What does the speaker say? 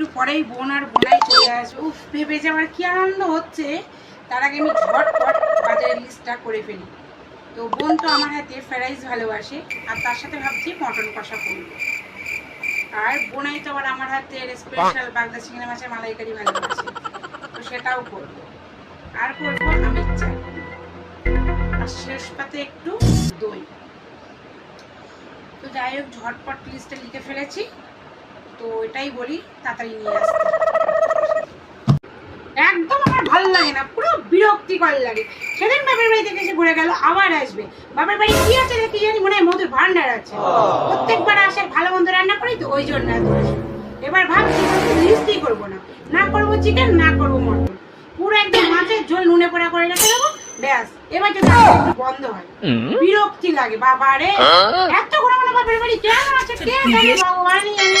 একটু পরেই বোন আর বোনাই চলে আসবে উফ ভেবে যে আমার কি আনন্দ হচ্ছে। তার আগে আমি ঝটপট বাজারের লিস্টটা করে ফেলি। তো বোন তো আমার হাতে রাইস ভালোবাসে আর তার সাথে ভাবছি মটন কষা করব। আর বোনাই তো আবার আমার হাতের স্পেশাল বাগদা চিংড়ি মাছের মালাইকারি ভালোবাসে। তো সেটাও করব। আর করব আমি চা আর শেষ পাতে একটু দই। তো যাই হোক ঝটপট লিস্টটা লিখে ফেলেছি। তো এটাই বলি তাড়াতাড়ি নিয়ে আসতে। একদম আমার ভালো লাগে না পুরো বিরক্তিকর লাগে। সেদিন বাবার বাড়ি থেকে এসে ঘুরে গেল আবার আসবে। বাবার বাড়ি কি আছে কি জানি মনে হয় মধুর ভান্ডার আছে। প্রত্যেকবার আসে ভালো মন্দ রান্না করি তো ওই জন্য এত এবার ভাবছি লিস্টই করব না। না করব চিকেন না করব মটন। পুরো একদম মাছের ঝোল নুনে পোড়া করে রেখে দেবো ব্যাস। এবার যদি একটু বন্ধ হয়। বিরক্তি লাগে বাবা রে এত ঘুরে মানে বাপের বাড়ি কেন আছে কে জানে ভগবানই জানে